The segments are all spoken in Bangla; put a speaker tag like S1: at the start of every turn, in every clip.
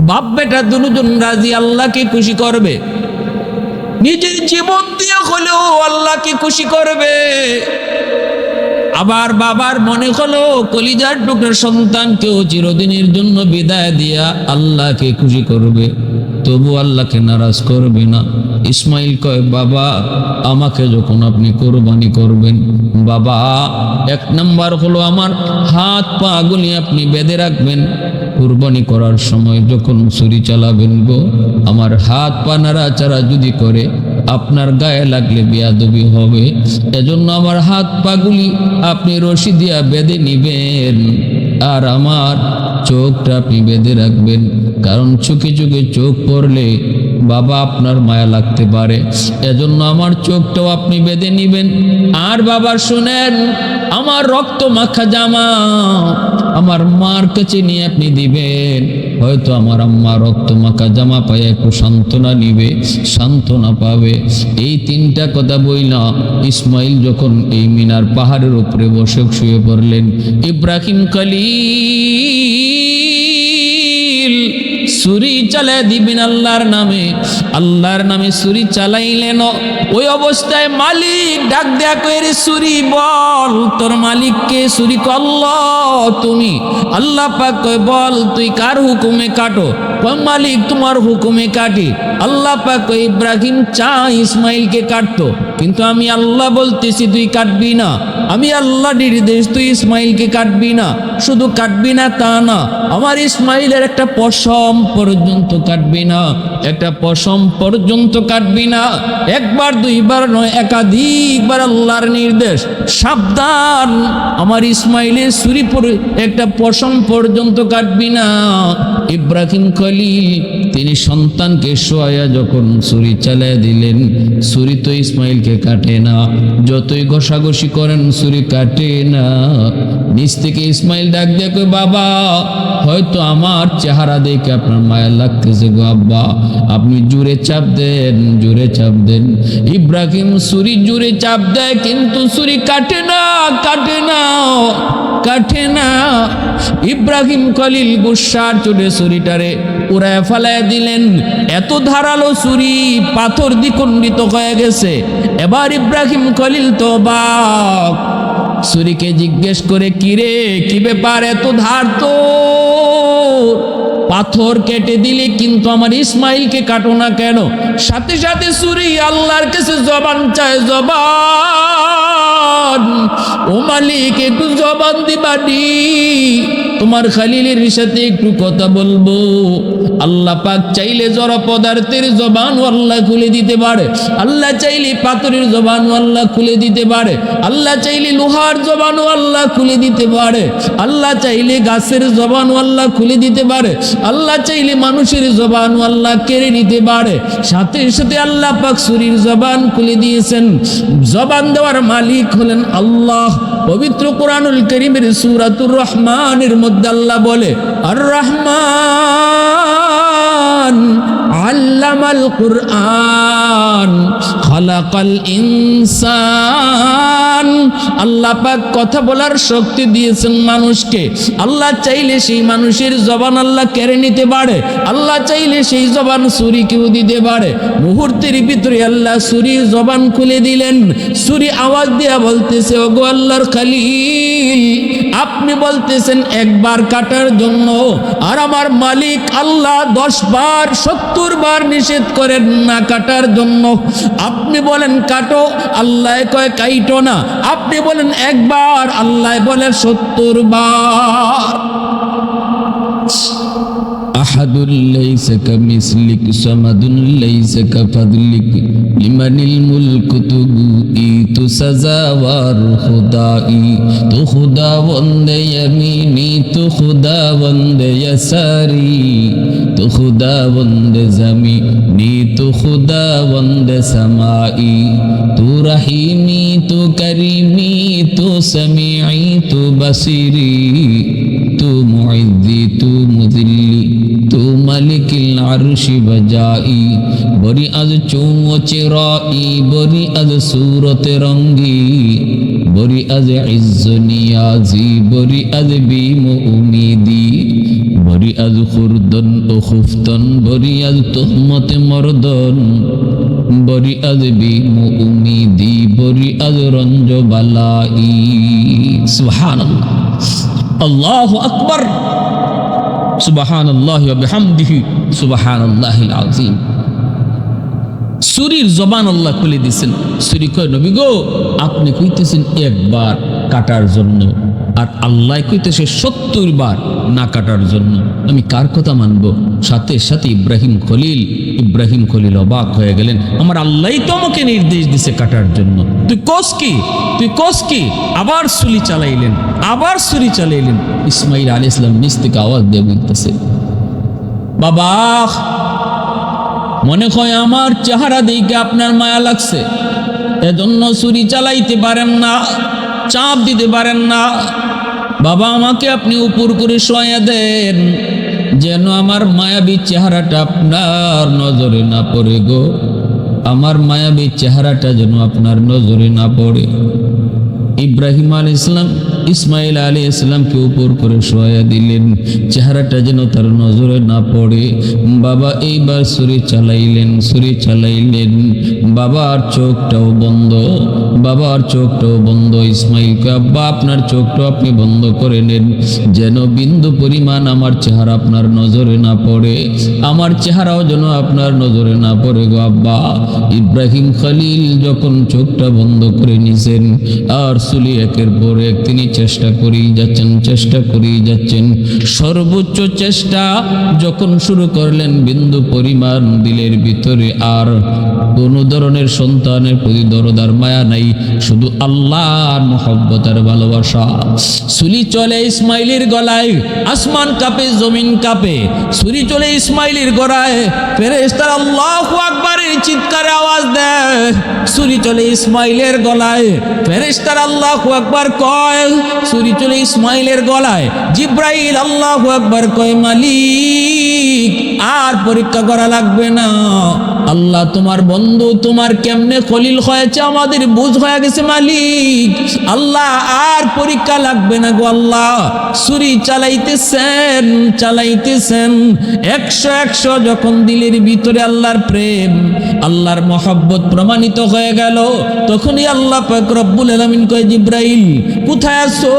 S1: বাপ বেটা দুজন রাজি আল্লাহকে খুশি করবে। নিজের জীবন দিয়ে হলেও আল্লাহকে খুশি করবে। আবার বাবার মনে হলো কলিজার টুকরা সন্তানকেও চিরদিনের জন্য বিদায় দিয়া আল্লাহকে খুশি করবে। তবু আল্লাহকে নারাজ করবে না। ইসমাইল কয়, বাবা, আমাকে যখন আপনি কোরবানি করবেন, বাবা, এক নাম্বার হলো আমার হাত পা গুলি আপনি বেঁধে রাখবেন। কুরবানি করার সময় যখন ছুরি চালাবেন গো, আমার হাত পা নাড়াচাড়া যদি করে, আপনার গায়ে লাগলে বিয়াদবি হবে। এজন্য আমার হাত পাগুলি আপনি রশি দিয়া বেঁধে নিবেন। আর আমার চোখটা আপনি বেঁধে রাখবেন, কারণ চোখে চোখে চোখ পড়লে বাবা আপনার মায়া লাগতে পারে। এজন্য আমার চোখটাও আপনি বেঁধে নিবেন। আর বাবা, শুনেন আমার রক্ত মাখা জামা আমার মার কাছে নিয়ে আপনি দিবেন। হয়তো আমার আম্মা রক্ত মাখা জামা পায়ে একটু সান্ত্বনা নিবে, সান্ত্বনা পাবে। এই তিনটা কথা বই না ইসমাইল যখন এই মিনার পাহাড়ের উপরে বসে শুয়ে পড়লেন, ইব্রাহিম কালিল সুরি চালায় দিবেন আল্লাহর নামে। আল্লাহর নামে সুরি চালাইলেন ওই অবস্থায় মালিক ডাক দেয়া কইরে সুরি বল, তোর মালিককে সুরি কল্ল তুমি। আল্লাহ পাক বল, তুই কার হুকুমে কাটো? মালিক তোমার হুকুমে কাটি। আল্লাহ পাক ইব্রাহিম চা, ইসমাইলকে কাটতো। কিন্তু আমি আল্লাহ বলতেছি, তুই কাটবি না। আমি আল্লাহ নির্দেশ, তুই ইসমাইলকে কাটবি না। শুধু কাটবি না, তা না, আমার ইসমাইলের একটা পশম পর্যন্ত কাটবি না। একটা পশম পর্যন্ত কাটবি না। একবার, দুইবার নয়, একাধিকবার আল্লাহর নির্দেশ। সাবধান, আমার ইসমাইলের পরে, একটা পশম পর্যন্ত কাটবি না। ইব্রাহিম খলিল, তিনি সন্তানকে শোয়া যখন ছুরি চালিয়ে দিলেন, ছুরি তো ইসমাইলকে কাটে না। যতই ঘষাঘষি করেন, ছুরি কাটে না। নিচ থেকে ইসমাইল ডাক দেখো বাবা, হয়তো আমার চেহারা দেখে আপনার মায়া লাগতেছে গো আব্বা। আপনি জুড়ে চাপ দেন, জুড়ে চাপ দেন। ইব্রাহিম ছুরি জুড়ে চাপ দেয়, কিন্তু ছুরি কাটে না কাটে না কাটে না। ইব্রাহিম খলিল গুসার চলে ছুরিটারে উড়ায় ফালায় দিলেন। এত ধারালো ছুরি পাথর দ্বিখণ্ডিত হয়ে গেছে। এবার ইব্রাহিম খলিল তো বাক ছুরিকে জিজ্ঞেস করে, কিরে, কি ব্যাপার? এত ধার তো? পাথর কেটে দিলে কিন্তু আমার ইসমাইলকে কাটো না কেন? সাথে সাথে ছুরি আল্লাহর কাছে জবান চায়, জবান। ও মালিক, একটু জবান তোমার খালিলের সাথে একটু কথা বলব। আল্লাহ পাক চাইলে পদার্থের জবান আল্লাহ খুলে দিতে পারে। আল্লাহ চাইলে পাথরের জবান আল্লাহ খুলে দিতে পারে। আল্লাহ চাইলে লোহার জবান আল্লাহ খুলে দিতে পারে। আল্লাহ চাইলে গাছের জবান আল্লাহ খুলে দিতে পারে। আল্লাহ চাইলে মানুষের জবান আল্লাহ কেড়ে নিতে পারে। সাথে সাথে আল্লাহ পাক সুরির জবান খুলে দিয়েছেন। জবান দেওয়ার মালিক হলেন আল্লাহ। পবিত্র কোরআনুল করিমের সুরাতুর রহমানের মধ্যে আল্লাহ বলে আর রহমান আল্লামাল কুরআন খালাকাল ইনসান। আল্লাহ পাক কথা বলার শক্তি দিয়েছেন মানুষকে। আল্লাহ চাইলে সেই মানুষের জবান আল্লাহ কেড়ে নিতে পারে। আল্লাহ চাইলে সেই জবান সুরি কেউ দিতে পারে। মুহূর্তের ভিতরে আল্লাহ সুরির জবান খুলে দিলেন। সুরি আওয়াজ দিয়া বলতেছে, ওগো আল্লাহর খালিল। আপনি বলতেছেন একবার কাটার জন্য, আর আমার মালিক আল্লাহ দশ বার, সত্তর বার নিষেধ করেন না কাটার জন্য। আপনি বলেন কাটো, আল্লাহ কয় কাইটো না। আপনি বলেন একবার, আল্লাহ বলে সত্তর বার। ليس كمثلك صمد ليس كفضلك لمن الملك تجوئي تو سزاوار خدائی تو خدا وند یمینی تو خدا وند یساری تو خدا وند زمینی تو خدا وند سمائی تو رحیمی تو کریمی تو سمیعی تو بصیری تو معزی تو مذلی تو আরশি বজাই বরি আজ চৌমচে রাই বরি আজ সুরত রঙ্গি বরি আজ ইজ্জ নিয়াজি বরি আজ বিম উমিদি বরি আজ খুরদন ও খুফতন বরি আজ তোহমতে মরদন বরি আজ বিম উমিদি বরি আজ রঞ্জ বালাই। সুহান আল্লাহ আকবর। সুরির জবান আল্লাহ খুলে দিছেন সুরি কয়, নবী গো, আপনি কইতেছেন একবার কাটার জন্য, আর আল্লাহ কইতেছে সত্তর বার না কাটার জন্য। আমি কার কথা মানব? সাথে সাথে ইব্রাহিম খলিল ইব্রাহিম খলিল অবাক হয়ে গেলেন। আমার আল্লাহ তো আমাকে নির্দেশ দিছে কাটার জন্য। তুই কস কি? তুই কস কি? আবার সুলি চালাইলেন, আবার সুরি চালাইলেন। ইসমাইল আলী ইসলাম নিচ থেকে আওয়াজ দিয়ে বলতেছে, বাবা, মনে হয় আমার চেহারা দিকে আপনার মায়া লাগছে। এজন্য ছুরি চালাইতে পারেন না, চাপ দিতে পারেন না। বাবা, আমাকে আপনি উপর করে শোয়া দেন। যেন আমার মায়াবী চেহারাটা আপনার নজরে না পড়ে গো। আমার মায়াবী চেহারাটা যেন আপনার নজরে না পড়ে। ইব্রাহিম আল ইসলাম ইসমাইল আলী ইসলামকে উপর করে শোয়া দিলেন। চেহারাটা যেন তার নজরে না পড়ে। বাবা, এইবার ছুরি চালাইলেন ছুরি চালাইলেন। বাবার চোখটাও বন্ধ। বাবার চোখটাও বন্ধ। ইসমাইলকে আব্বা, আপনার চোখটাও আপনি বন্ধ করে নেন। যেন বিন্দু পরিমাণ আমার চেহারা আপনার নজরে না পড়ে। আমার চেহারাও যেন আপনার নজরে না পড়ে গো আব্বা। ইব্রাহিম খালিল যখন চোখটা বন্ধ করে নিছেন, আর সুলি একের পর এক তিনি চেষ্টা করেই যাচ্ছেন, চেষ্টা করেই যাচ্ছেন। সর্বোচ্চ চেষ্টা যখন শুরু করলেন, বিন্দু পরিমাণ দিলের ভিতরে আর কোনো ধরনের সন্তানের প্রতি দরদার মায়া নাই, শুধু আল্লাহর মহব্বতার ভালোবাসা। সুলি চলে ইসমাইলের গলায়, আসমান কাঁপে, জমিন কাঁপে। সুরি চলে ইসমাইলের গলায় ফেরেশতারা আল্লাহু আকবারের চিৎকারে আওয়াজ দেয়। সুরি চলে ইসমাইলের গলায়, ফেরেশতার আল্লাহু আকবার কয় সুরি চলে ইসমাইলের গলায় জিব্রাইল আল্লাহ একবার কয় মালিক আর পরীক্ষা করা লাগবে না। আল্লাহ, তোমার বন্ধু তোমার কেমনে খলিল হয়েছে আমাদের বুঝ হয়ে গেছে মালিক। আল্লাহ, আর পরীক্ষা লাগবে না গো আল্লাহ। ছুরি চালাইতেছেন চালাইতেছেন। একশো একশো যখন দিলের ভিতরে আল্লাহর প্রেম, আল্লাহর মহব্বত প্রমাণিত হয়ে গেল। তখনই আল্লাহ রব্বুল আলামিন কয়, জিব্রাইল, কোথায় আছো?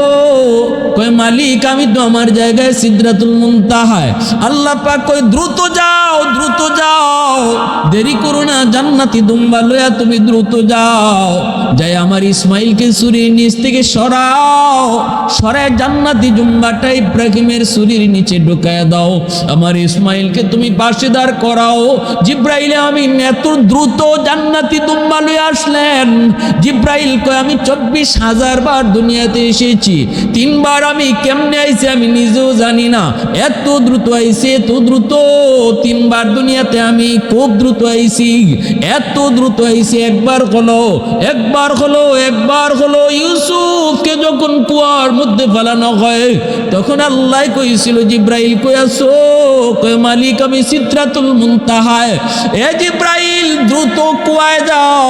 S1: কয়, মালিক, আমি তো আমার জায়গায় সিদরাতুল মুনতাহায়। আল্লাহ পাক কয়, দ্রুত যাও দ্রুত যাও। দেরি করো না, জান্নাতি দুম্বা লয়া তুমি দ্রুত যাও। যাই আমার ইসমাইলকে সুরির নিচ থেকে সরাও। সরায় জান্নাতি জুম্বাটা ইব্রাহিমের সুরির নিচে ঢুকায় দাও। আমার ইসমাইলকে তুমি পাশে দাঁড় করাও। জিব্রাইলে আমি এত দ্রুত জান্নাতি দুম্বা লয়ে আসলেন। জিব্রাইল কয়, আমি চব্বিশ হাজার বার দুনিয়াতে এসেছি। তিনবার আমি কেমনে আইছি আমি নিজেও জানি না। এত দ্রুত আইছি, এত দ্রুত। তিনবার দুনিয়াতে আমি খুব দ্রুত আইছি এত দ্রুত আইছি একবার হলো একবার হলো একবার হলো, ইউসুফকে যখন কুয়ার মধ্যে ফেলানো হয়, তখন আল্লাহ কইছিল, জিব্রাইল, কই আসো কই মালিক, আমি মুনতাহায়। এ জিব্রাইল, দ্রুত কুয়ায় যাও।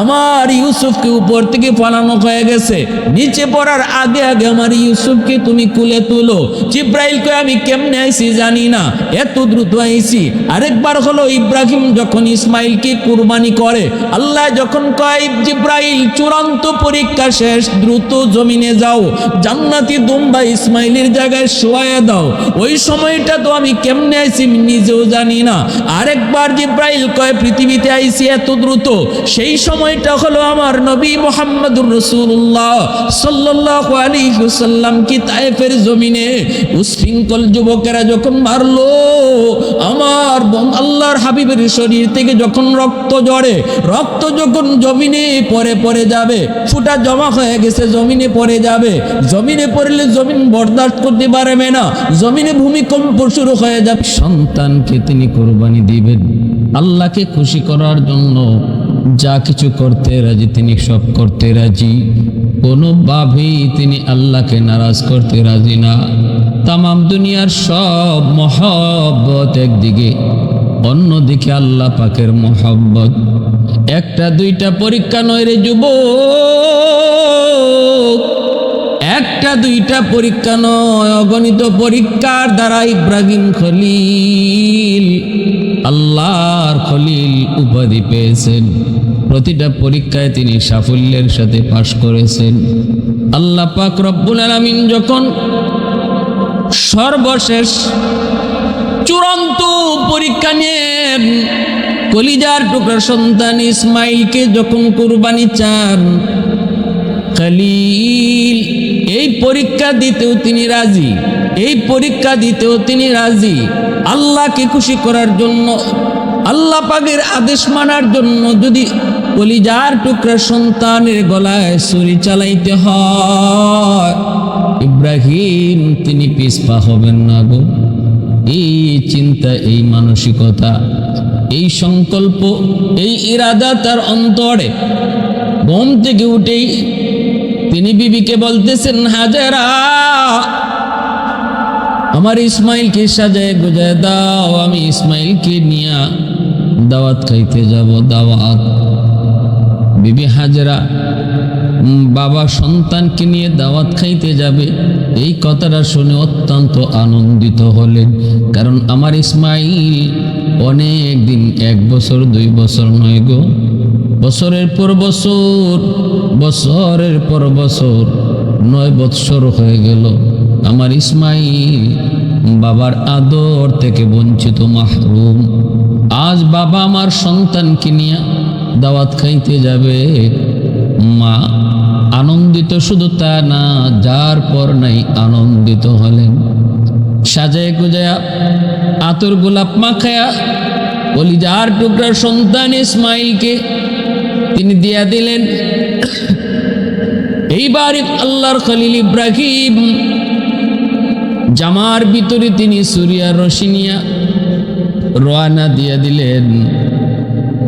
S1: আমার ইউসুফকে উপর থেকে ফেলানো হয়ে গেছে। নিচে পড়ার আগে আগে আমার ইউসুফকে তুমি কুলে তুলো। জিব্রাইল, কই আমি কেমনে আইছি জানি না, এত দ্রুত আইছি আরেকবার হলো, ইব্রাহিম যখন ইসমাইলকে কুরবানি করে, আল্লাহ যখন কয়, জিব্রাইল, চূড়ান্ত পরীক্ষা শেষ, দ্রুত জমিনে যাও, জান্নাতি দুম্বা ইসমাইলের জায়গায় শোয়া দাও। ওই সময়টা তো আমি কেমনে আইছি নিজেও জানি না। আরেকবার জিব্রাইল কয়, পৃথিবীতে আইছি এত দ্রুত, সেই সময়টা হলো আমার নবী মোহাম্মদুর রসুল্লাহ সাল্লাল্লাহু আলাইহি ওয়াসাল্লাম কি তায়েফের জমিনে উশৃঙ্খল যুবকেরা যখন মারলো, আমার আল্লাহর হাবিবের শরীর থেকে যখন রক্ত জড়ে রক্ত যখন জমিনে পরে পরে যাবে, ফুটা জমা হয়ে গেছে, জমিনে পরে যাবে। জমিনে পড়লে জমিন বরদাস্ত করতে পারবে না, জমিনে ভূমিকম্প শুরু হয়ে যাবে। সন্তানকে তিনি কোরবানি দিবেন, আল্লাহকে খুশি করার জন্য। যা কিছু করতে রাজি, তিনি সব করতে রাজি। কোনোভাবেই তিনি আল্লাহকে নারাজ করতে রাজি না। তামাম দুনিয়ার সব মহব্বত একদিকে, অন্যদিকে আল্লাহ পাকের মহব্বত। একটা, দুইটা পরীক্ষা নয় রে যুব একটা, দুইটা পরীক্ষা নয়, অগণিত পরীক্ষার দ্বারা ইব্রাহিম খলিল, আল্লাহর খলিল উপাধি পেয়েছেন। প্রতিটা পরীক্ষায় তিনি সাফল্যের সাথে পাশ করেছেন। আল্লাহ পাক রব্বুল আলামিন যখন সর্বশেষ চূড়ান্ত পরীক্ষা নিয়ে কলিজার টুকরা সন্তান ইসমাইলকে যখন কুরবানি চান, খালিল, এই পরীক্ষা দিতেও তিনি রাজি, এই পরীক্ষা দিতেও তিনি রাজি। আল্লাহকে খুশি করার জন্য, আল্লাহ পাকের আদেশ মানার জন্য যদি কলিজার টুকরা সন্তানের গলায় ছুরি চালাইতে হয়। ইব্রাহিম, তিনি পিসপা হবেন না গো। এই চিন্তা, এই মানসিকতা, এই সংকল্প, এই ইরাদা তার অন্তরে। ঘুম থেকে উঠেই তিনি বিবিকে বলতেছেন, হাজারা, আমার ইসমাইলকে সাজায় গুজায় দাও, আমি ইসমাইলকে নিয়ে দাওয়াত খাইতে যাব, দাওয়াত বিবি হাজরা বাবা সন্তানকে নিয়ে দাওয়াত খাইতে যাবে। এই কথাটা শুনে অত্যন্ত আনন্দিত হলেন। কারণ আমার ইসমাইল অনেক দিন, এক বছর, দুই বছর নয় গো। বছরের পর বছর, বছরের পর বছর, নয় বৎসর হয়ে গেল। আমার ইসমাইল বাবার আদর থেকে বঞ্চিত মাহরুম। আজ বাবা আমার সন্তানকে নিয়ে দাওয়াত খাইতে যাবে। মা আনন্দিত শুধু তা না, যার পর নাই আনন্দিত হলেন। সাজায় গুজায়া আতর গোলাপ মাখায়া কলিজার টুকরার সন্তান ইসমাইলকে তিনি দিয়া দিলেন। এইবার আল্লাহর খলিল ইব্রাহিম জামার ভিতরে তিনি সুরিয়া রসিনিয়া রোয়ানা দিয়া দিলেন।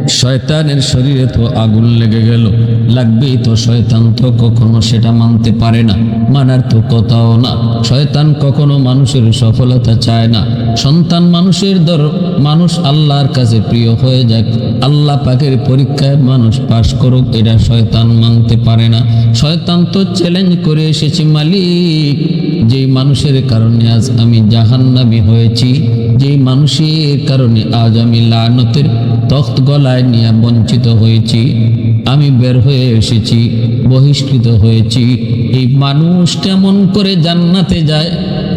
S1: শয়তানের শরীরে তো আগুন লেগে গেল। লাগবেই তো শয়তান তো কখনো সেটা মানতে পারে না। মানার তো কথাও না। শয়তান কখনো মানুষের সফলতা চায় না। সন্তান মানুষের দর, মানুষ আল্লাহর কাছে প্রিয় হয়ে যাক। আল্লাহ পাকের পরীক্ষায় মানুষ পাশ করুক, এটা শয়তান মানতে পারে না। শয়তান তো চ্যালেঞ্জ করে এসেছে মালিক। যেই মানুষের কারণে আজ আমি জাহান্নামি হয়েছি, যেই মানুষের কারণে আজ আমি লানতের তখ্ত গলায় নিয়ে বঞ্চিত হয়েছি, আমি বের হয়ে এসেছি, বহিষ্কৃত হয়েছি। এই মানুষ কেমন করে জান্নাতে যায়?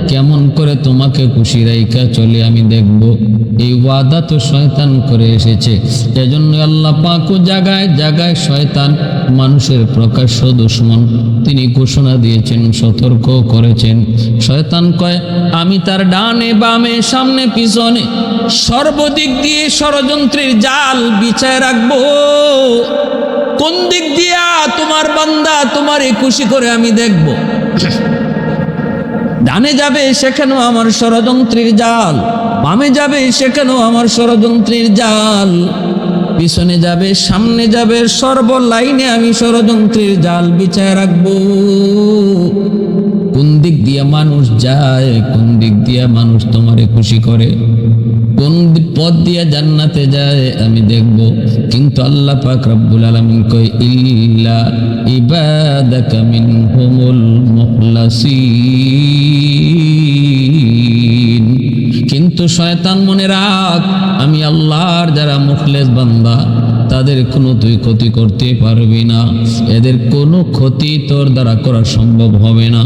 S1: কেমন করে তোমাকে খুশি রাইকা চলে আমি দেখব। এই ওয়াদা তো শয়তান করে এসেছে। এজন্য আল্লাহ পাকও জাগায় জাগায় শয়তান মানুষের প্রকাশ্য দুশ্মন। তিনি ঘোষণা দিয়েছেন, সতর্ক করেছেন। শয়তান কয়, আমি তার ডানে বামে, সামনে পিছনে সর্বদিক দিয়ে ষড়যন্ত্রের জাল বিছায় রাখব। কোন দিক দিয়া তোমার বান্দা তোমারে খুশি করে আমি দেখব? ডানে যাবে সেখানেও আমার ষড়যন্ত্রীর জাল? বামে যাবে সেখানেও আমার ষড়যন্ত্রীর জাল? পিছনে যাবে, সামনে যাবে, সর্ব লাইনে আমি ষড়যন্ত্রীর জাল বিচায় রাখব। কোন দিক দিয়ে মানুষ যায়, কোন দিক দিয়ে মানুষ তোমারে খুশি করে? কোন পথ দিয়ে জান্নাতে যায়, আমি দেখব। কিন্তু আল্লাহ পাক রব্বুল আলামিন কই ইল্লা ইবাদাকা মিনহুমুল মুখলাসিন। কিন্তু শয়তান মনে রাখ, আমি আল্লাহর যারা মুখলেস বান্দা, তাদের কোনো তুই ক্ষতি করতে পারবি না। এদের কোনো ক্ষতি তোর দ্বারা করা সম্ভব হবে না।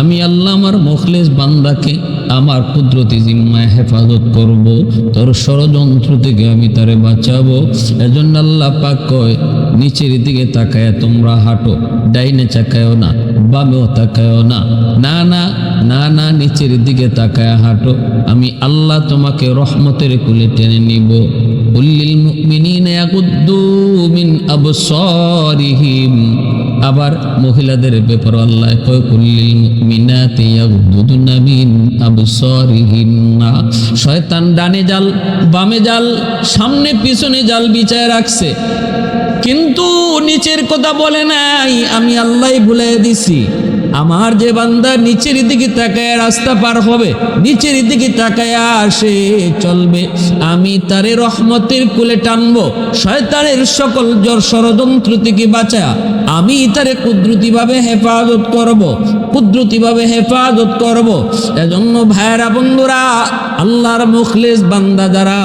S1: আমি আল্লাহ আমার মুখলেস বান্দাকে, আমার কুদরতি জিম্মায় হেফাজত করব। তোর ষড়যন্ত্র থেকে আমি তারে বাঁচাবো। এজন্য আল্লাহ পাক কয়, নিচের দিকে তাকায় তোমরা হাঁটো, ডাইনে চাকায়ও না, বামেও তাকায়ও না না না না, নিচের দিকে তাকায় হাঁটো। আমি আল্লাহ তোমাকে রহমতের কুলে টেনে নিব। আবার মহিলাদের আল্লাহ শয়তান ডানে জাল, বামে জাল, সামনে পিছনে জাল বিছায় রাখছে। কিন্তু নিচের কথা বলে নাই, আমি আল্লাহ ভুলাই দিছি। আমার যে বান্দা নিচের দিকে তাকায় রাস্তা পার হবে, নিচের দিকে তাকায় আসে চলবে। আমি তারে রহমতের কুলে টানবো, শয়তানের সকল জ্বর ষড়যন্ত্র থেকে বাঁচা আমি তারে কুদরতিভাবে হেফাজত করব, কুদরতিভাবে হেফাজত করব। এজন্য ভাইয়েরা, বন্ধুরা, আল্লাহর মুখলেস বান্দা যারা,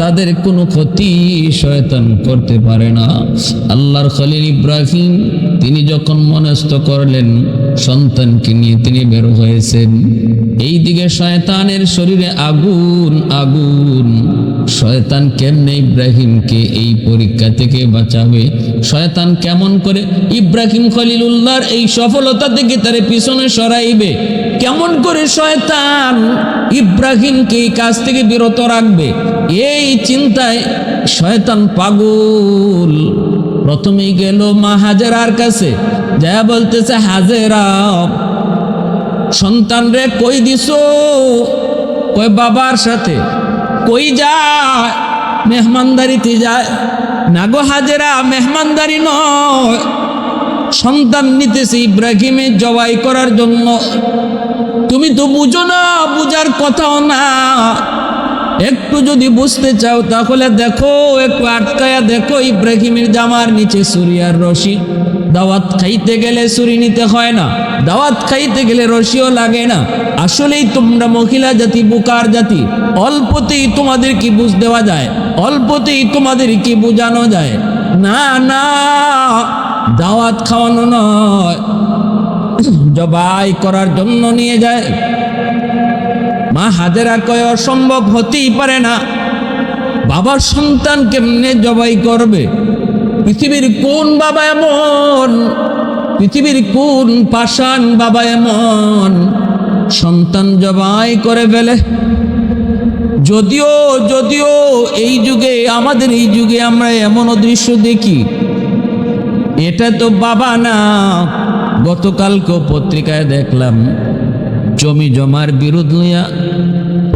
S1: তাদের কোনো ক্ষতি শয়তান করতে পারে না। আল্লাহর খলিল ইব্রাহিম, তিনি যখন মনস্থ করলেন সন্তানকে নিয়ে তিনি বের হয়েছেন। এই দিকে শয়তানের শরীরে আগুন আগুন। শয়তান কেমনে ইব্রাহিমকে এই পরীক্ষা থেকে বাঁচাবে? শয়তান কেমন করে ইব্রাহিম খলিলুল্লাহর এই সফলতা থেকে তারে পিছনে সরাইবে? কেমন করে শয়তান ইব্রাহিমকে এই কাজ থেকে বিরত রাখবে? এই চিন্তায় শয়তান পাগল। প্রথমেই গেল মা হাজেরার কাছে। যা বলতেছে হাজেরা সন্তান রে কই দিছো? কই বাবার সাথে? কই যায়? মেহমানদারিতে যায়? না গো হাজেরা, মেহমানদারি নয়। সন্তান নিতেছে ইব্রাহিমের জবাই করার জন্য। তুমি তো বুঝো না, বুঝার কথাও না। একটু যদি বুঝতে চাও, তাহলে দেখো, একটু আটকায়া দেখো ইব্রাহিমের জামার নিচে সুরিয়ার রশি। দাওয়াত খাইতে গেলে সুরি নিতে হয় না। দাওয়াত খাইতে গেলে রশিও লাগে না। আসলেই তোমরা মহিলা জাতি, বুকার জাতি। অল্পতেই তোমাদের কি বুঝ দেওয়া যায়? অল্পতেই তোমাদের কি বোঝানো যায়? না না, দাওয়াত খাওয়ানো নয়। জবাই করার জন্য নিয়ে যায়। মা হাজেরা কয় অসম্ভব হতেই পারে না। বাবার সন্তান কেমনে জবাই করবে? পৃথিবীর কোন বাবা এমন? পৃথিবীর কোন পাষাণ বাবা এমন? সন্তান জবাই করে ফেলে। যদিও যদিও এই যুগে, আমাদের এই যুগে আমরা এমন দৃশ্য দেখি। এটা তো বাবা না। গতকালকে পত্রিকায় দেখলাম, জমি জমার বিরোধ লইয়া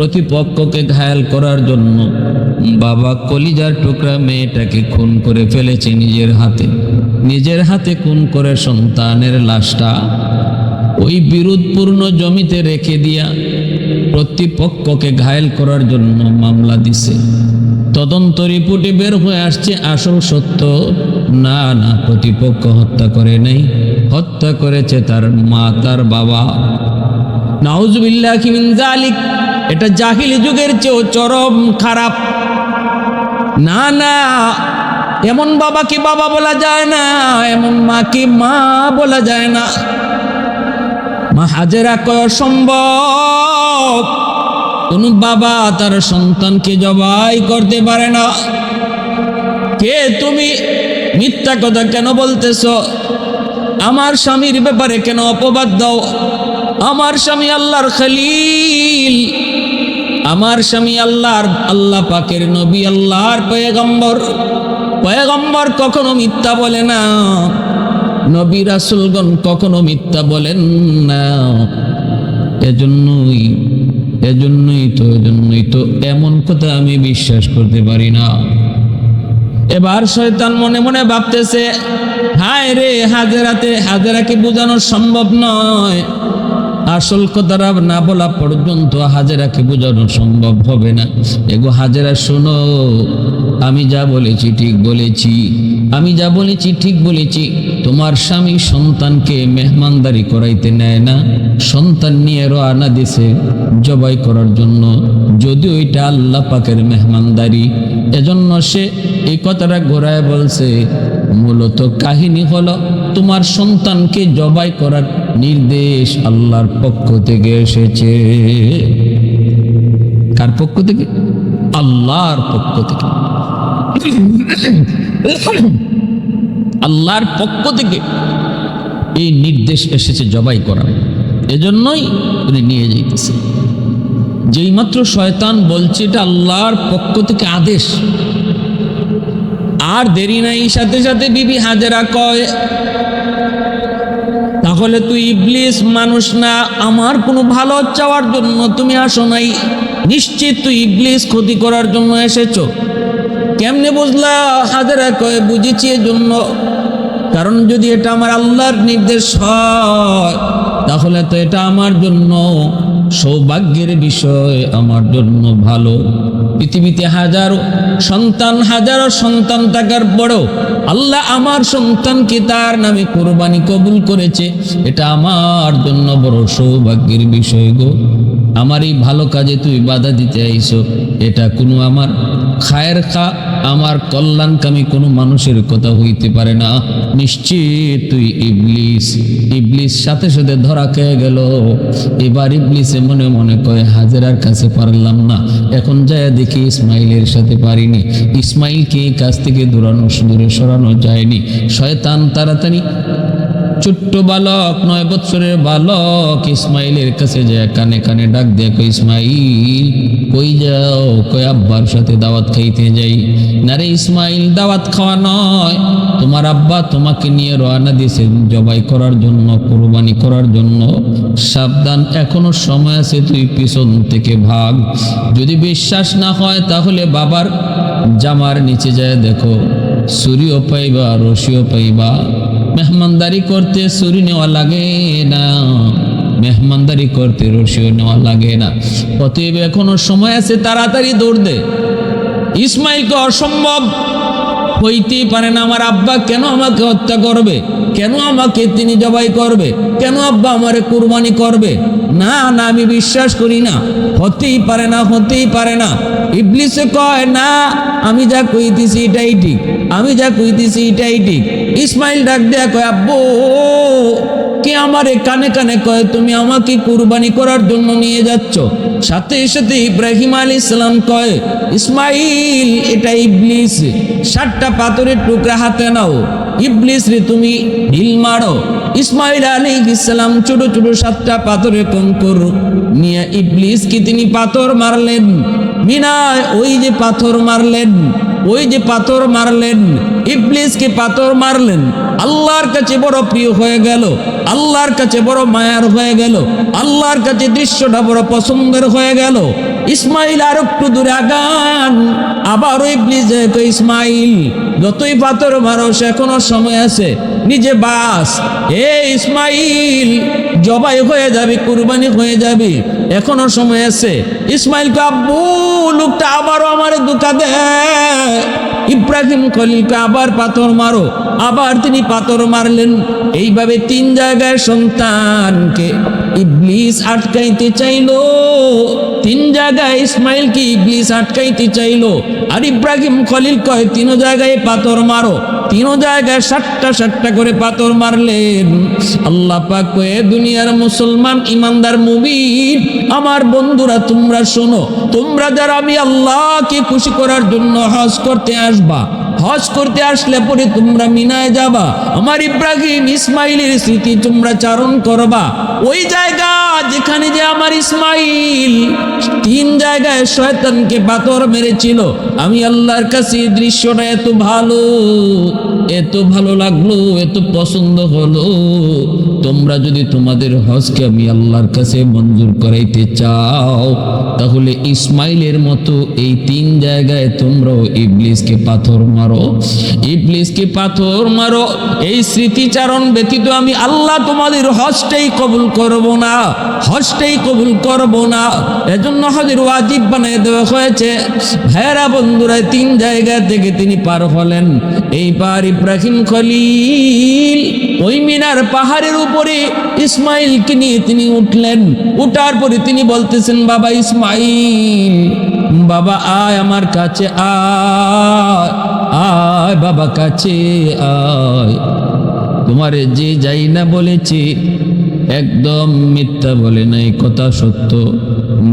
S1: প্রতিপক্ষকে ঘায়াল করার জন্য বাবা কলিজার টুকরা মেয়েটাকে খুন করে ফেলেছে নিজের হাতে। নিজের হাতে খুন করে সন্তানের লাশটা ওই বিরোধপূর্ণ জমিতে রেখে দিয়া প্রতিপক্ষকে ঘায়েল করার জন্য মামলা দিছে। তদন্ত রিপোর্টে বের হয়ে আসছে, আসল সত্য, না না, প্রতিপক্ষ হত্যা করে নাই। হত্যা করেছে তার মা, তার বাবা। নাউজুবিল্লাহ মিন জালিক এটা জাহিলি যুগের চেয়েও চরম খারাপ। না না, এমন বাবাকে বাবা বলা যায় না, এমন মা কি মা বলা যায় না। মা হাজেরা কয় সম্ভব কোন বাবা তার সন্তানকে জবাই করতে পারে না। কে তুমি মিথ্যা কথা কেন বলতেছ? আমার স্বামীর ব্যাপারে কেন অপবাদ দাও? আমার স্বামী আল্লাহর খলিল। আমার স্বামী আল্লাহর, আল্লাহ পাকের নবী আল্লাহর পয়গম্বর। পয়গম্বর কখনো মিথ্যা বলে না। নবী রাসুলগণ কখনো মিথ্যা বলেন না। এজন্যই এজন্যই তো এজন্যই তো এমন কথা আমি বিশ্বাস করতে পারি না। এবার শয়তান মনে মনে ভাবতেছে, হায় রে হাজেরাতে হাজেরাকে বোঝানো সম্ভব নয়? আসল কথাটা না বলা পর্যন্ত হাজেরাকে বোঝানো সম্ভব হবে না। এগো হাজেরা, শোনো, আমি যা বলেছি ঠিক বলেছি। আমি যা বলেছি ঠিক বলেছি। তোমার স্বামী সন্তানকে মেহমানদারি করাইতে নেয় না। সন্তান নিয়ে রওনা দিছে জবাই করার জন্য। যদিও এটা আল্লাহ পাকের মেহমানদারি। এজন্য সে এই কথাটা ঘোরায় বলছে, মূলত কাহিনী হলো, তোমার সন্তানকে জবাই করার নির্দেশ আল্লাহর পক্ষ থেকে এসেছে। কার পক্ষ থেকে? আল্লাহর পক্ষ থেকে। আল্লাহর পক্ষ থেকে এই নির্দেশ এসেছে জবাই করার এজন্যই উনি নিয়ে যাইতেছে। যেই মাত্র শয়তান বলছে এটা আল্লাহর পক্ষ থেকে আদেশ। আর দেরি নাই, সাথে সাথে বিবি হাজেরা কয় তাহলে তুই ইবলিস, মানুষ না, আমার কোনো ভালো চাওয়ার জন্য তুমি আসো নাই। নিশ্চিত তুই ইবলিস ক্ষতি করার জন্য এসেছ। কেমনে বুঝলা, হাজারা কয়ে, বুঝেছি জন্য কারণ যদি এটা আমার আল্লাহর নির্দেশ হয়, তাহলে তো এটা আমার জন্য। সৌভাগ্যের বিষয় আমার জন্য ভালো। পৃথিবীতে হাজারো সন্তান হাজারো সন্তান থাকার পরেও আল্লাহ আমার সন্তানকে তার নামে কোরবানি কবুল করেছে। এটা আমার জন্য বড় সৌভাগ্যের বিষয় গো। আমার এই ভালো কাজে তুই বাধা দিতে আইছো এটা কোনো আমার খায়ের খা, আমার কল্যাণকামী কোনো মানুষের কথা হইতে পারে না। নিশ্চিত তুই ইবলিস ইবলিস সাথে সাথে ধরা খেয়ে গেল। এবার ইবলিসে মনে মনে কয়, হাজেরার কাছে পারলাম না, এখন যায় দেখি ইসমাইলের সাথে পারিনি। ইসমাইলকে কাছ থেকে দূরানো দূরে সরানো যায়নি। শয়তান তাড়াতাড়ি ছোট্ট বালক, নয় বৎসরের বালক, ইসমাইলের কাছে যায় কানে কানে ডাক দেখো ইসমাইল, কই যাও কই আব্বার সাথে দাওয়াত খাইতে যাই। না রে ইসমাইল, দাওয়াত খাওয়া নয়। তোমার আব্বা তোমাকে নিয়ে রওনা দিয়েছে জবাই করার জন্য, কোরবানি করার জন্য। সাবধান, এখনও সময় আছে, তুই পিছন থেকে ভাগ। যদি বিশ্বাস না হয়, তাহলে বাবার জামার নিচে যায় দেখো। সুরিও পাইবা, রশিও পাইবা। মেহমানদারি করতে সুরি নেওয়া লাগে না। মেহমানদারি করতে রসিও নেওয়া লাগে না। অতএব এখনও সময় আছে তাড়াতাড়ি দৌড় দে। ইসমাইলকে অসম্ভব হইতেই পারে না। আমার আব্বা কেন আমাকে হত্যা করবে? কেন আমাকে তিনি জবাই করবে? কেন আব্বা আমারে কুরবানি করবে? না না, আমি বিশ্বাস করি না। হতেই পারে না, হতেই পারে না। ইবলিসে কয়, না, আমি যা কইতেছি এটাই ঠিক। আমি যা কইতেছি এটাই ঠিক। ইসমাইল ডাক দেয়া কয়, আব্বু, কে আমারে কানে কানে কয়, তুমি আমাকে কুরবানি করার জন্য নিয়ে যাচ্ছ? সাথে সাথে ইব্রাহিম আলী ইসলাম কয়, ইসমাইল, এটা ইবলিস। সাতটা পাথরের টুকরা হাতে নাও। ইবলিস রে, তুমি ঢিল মারো। ইসমাইল আলী ইসলাম ছোট ছোট সাতটা পাথরের কঙ্কর নিয়ে ইবলিসকে তিনি পাথর মারলেন। মিনায় ওই যে পাথর মারলেন। ওই যে পাথর মারলেন, ইবলিসকে পাথর মারলেন, আল্লাহর কাছে বড় প্রিয় হয়ে গেল, আল্লাহর কাছে বড় মায়ার হয়ে গেল, আল্লাহর কাছে দৃশ্যটা বড় পছন্দের হয়ে গেল। ইসমাইল আর একটু দূরে আগান। আবার ইবলিস কই, ইসমাইল যতই পাথর মারো সে এখনও সময় আছে। নিজে বাস। এ ইসমাইল জবাই হয়ে যাবে কুরবানি হয়ে যাবে এখনও সময় আছে। ইসমাইল আব্বু লোকটা আবারও আমার দুঃখা দেয় ইব্রাহিম খলিলকে আবার পাথর মারো। আবার তিনি পাথর মারলেন। এইভাবে তিন জায়গায় সন্তানকে ইবলিস আটকাইতে চাইলো। তিন জায়গায় ইসমাইলকে ইবলিস আটকাইতে চাইলো? আর ইব্রাহিম খলিল কয় তিন জায়গায় পাথর মারো। তিন জায়গায় সাতটা সাতটা করে পাথর মারলেন। আল্লাহ পাক কয়ে দুনিয়ার মুসলমান, ইমানদার মুমিন, আমার বন্ধুরা, তোমরা শোনো, তোমরা যারা আমি আল্লাহকে খুশি করার জন্য হজ করতে আসবা হজ করতে আসলে পরে তোমরা মিনায় যাবা। আমার ইব্রাহিম ইসমাইলের স্মৃতি তোমরা চারণ করবা। ওই জায়গা যেখানে যে আমার ইসমাইল তিন জায়গায় শয়তানকে পাথর মেরেছিল। আমি আল্লাহর কাছে দৃশ্যটা এত ভালো এত ভালো লাগল, এত পছন্দ হলো। তোমরা যদি তোমাদের হজকে আমি আল্লাহর কাছে মঞ্জুর করাইতে চাও, তাহলে ইসমাইলের মতো এই তিন জায়গায় তোমরাও ইবলিসকে পাথর মারো। ইবলিসকে পাথর মারো। এই স্মৃতিচারণ ব্যতীত আমি আল্লাহ তোমাদের হজটাই কবুল করব না। হজটাই কবুল করব না। এজন্য হজের ওয়াজিব বানিয়ে দেওয়া হয়েছে। ভাইরা বন্ধুরা, তিন জায়গা থেকে তিনি পার হলেন। এইবার ইব্রাহিম খলিল ওই মিনার পাহাড়ের উপরে ইসমাইলকে নিয়ে তিনি উঠলেন। উঠার পরে তিনি বলতেছেন, বাবা ইসমাইল, বাবা আয় আমার কাছে আয়। আয় বাবা কাছে আয় তোমার যে যাই না বলেছে একদম মিথ্যা বলে নাই কথা সত্য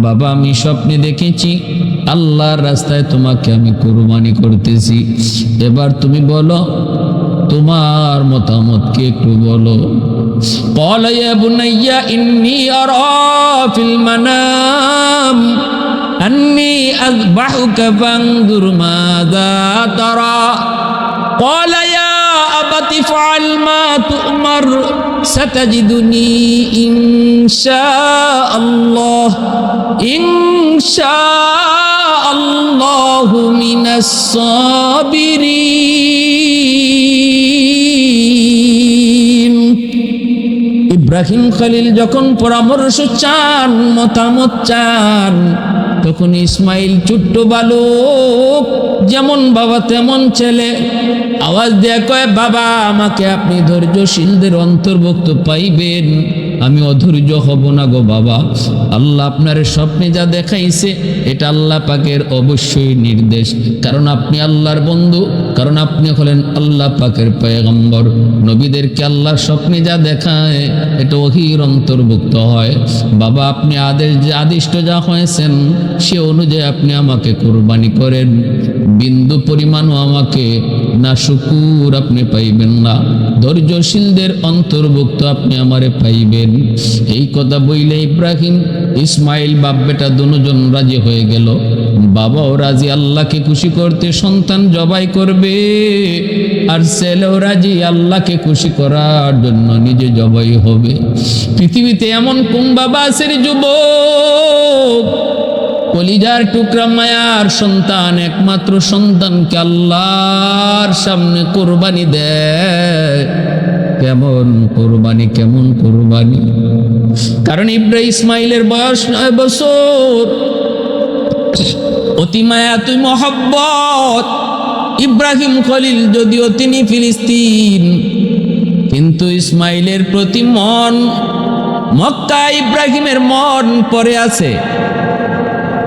S1: বাবা আমি স্বপ্নে দেখেছি আল্লাহর রাস্তায় তোমাকে আমি কুরবানি করতেছি এবার তুমি বলো তোমার মতামত কি একটু বলো قال يا بني إني أرى في المنام أني أذبحك فانظر ماذا ترى قال يا أبت افعل ما تؤمر ستجدني إن شاء الله إن شاء الله من الصابرين ইব্রাহিম খলিল যখন পরামর্শ চান, মতামত চান, তখন ইসমাইল ছোট্ট বালক, যেমন বাবা তেমন ছেলে। আওয়াজ দেয়া কয়, বাবা, আমাকে আপনি ধৈর্যশীলদের অন্তর্ভুক্ত পাইবেন। আমি অধৈর্য হব না গো বাবা। আল্লাহ আপনার স্বপ্নে যা দেখাইছে, এটা আল্লাহ পাকের অবশ্যই নির্দেশ। কারণ আপনি আল্লাহর বন্ধু, কারণ আপনি হলেন আল্লাহ পাকের পয়গম্বর। নবীদেরকে আল্লাহর স্বপ্নে যা দেখায়, এটা ওহির অন্তর্ভুক্ত হয়। বাবা, আপনি আদেশ যে আদিষ্ট যা হয়েছেন, সে অনুযায়ী আপনি আমাকে কোরবানি করেন। বিন্দু পরিমাণও আমাকে না শুকুর আপনি পাইবেন না। ধৈর্যশীলদের অন্তর্ভুক্ত আপনি আমারে পাইবেন। এই কথা বইলে ইব্রাহিম, ইসমাইল বাপ বেটা দুজন রাজি হয়ে গেল। বাবাও রাজি, আল্লাহকে খুশি করতে সন্তান জবাই করবে। আর ছেলেও রাজি, আল্লাহকে খুশি করার জন্য নিজে জবাই হবে। পৃথিবীতে এমন কোন বাবা আছে যুবক? কলিজার টুকরা মায়ার সন্তান, একমাত্র সন্তানকে আল্লাহর সামনে কোরবানি দেয়। কেমন কোরবানি কেমন কোরবানি? কারণ ইব্রাহিম ইসমাইলের বয়স নয় বছর। অতি মায়া তুই মহব্বত। ইব্রাহিম খলিল যদিও তিনি ফিলিস্তিন, কিন্তু ইসমাইলের প্রতি মন মক্কা ইব্রাহিমের মন পরে আছে।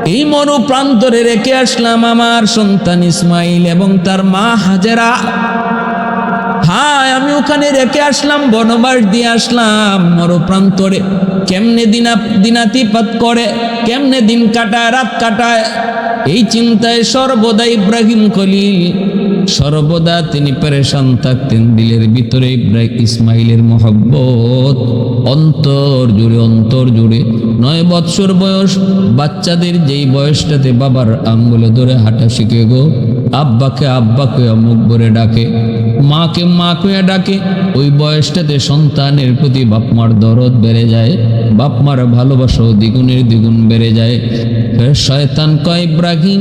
S1: এই মরু প্রান্তরে রেখে আসলাম আমার সন্তান ইসমাইল এবং তার মা হাজেরা। হায়, আমি ওখানে রেখে আসলাম, বনবাস দিয়ে আসলাম। মরু প্রান্তরে কেমনে দিনা দিনাতিপাত করে, কেমনে দিন কাটায়, রাত কাটায়? এই চিন্তায় সর্বদা ইব্রাহিম খলিল সর্বদা তিনি পেরেশান থাকতেন দিলের ভিতরে ইসমাইলের মহব্বত। অন্তর জুড়ে অন্তর জুড়ে। নয় বৎসর বয়স, বাচ্চাদের যেই বয়সটাতে বাবার আঙ্গুলে ধরে হাঁটা শিখে গো, আব্বাকে আব্বাকে অমুক ভরে ডাকে, মাকে মা কুয়া ডাকে। ওই বয়সটাতে সন্তানের প্রতি বাপমার দরদ বেড়ে যায়, বাপমার ভালোবাসাও দ্বিগুণের দ্বিগুণ বেড়ে যায়। শয়তান কয় ইব্রাহিম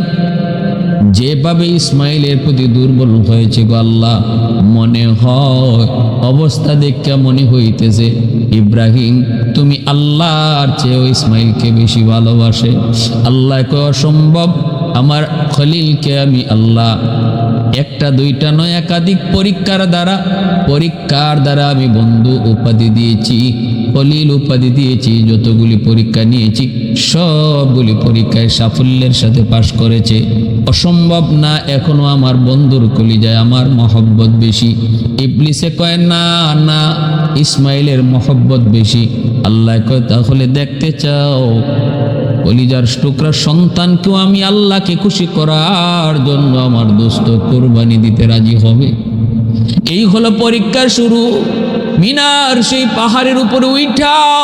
S1: যেভাবে ইসমাইলের প্রতি দুর্বল হয়েছে গো আল্লাহ, মনে হয় অবস্থা দেখা মনে হইতেছে, ইব্রাহিম, তুমি আল্লাহর চেয়েও ইসমাইলকে বেশি ভালোবাসে। আল্লাহকে অসম্ভব, আমার খলিলকে আমি আল্লাহ একটা, দুইটা নয়, একাধিক পরীক্ষার দ্বারা। পরীক্ষার দ্বারা আমি বন্ধু উপাধি দিয়েছি, খলিল উপাধি দিয়েছি, যতগুলি পরীক্ষা নিয়েছি, সবগুলি পরীক্ষায় সাফল্যের সাথে পাশ করেছে। অসম্ভব না, এখনও আমার বন্ধুর কলিজায় আমার মহব্বত বেশি। ইবলিসে কয়, না না, ইসমাইলের মহব্বত বেশি। আল্লাহ কয়, তাহলে দেখতে চাও কলিজার টুকরা সন্তানকেও আমি আল্লাহকে খুশি করার জন্য আমার দোস্ত কোরবানি দিতে রাজি হবে। এই হলো পরীক্ষা শুরু। মিনার সেই পাহাড়ের উপরে উঠা।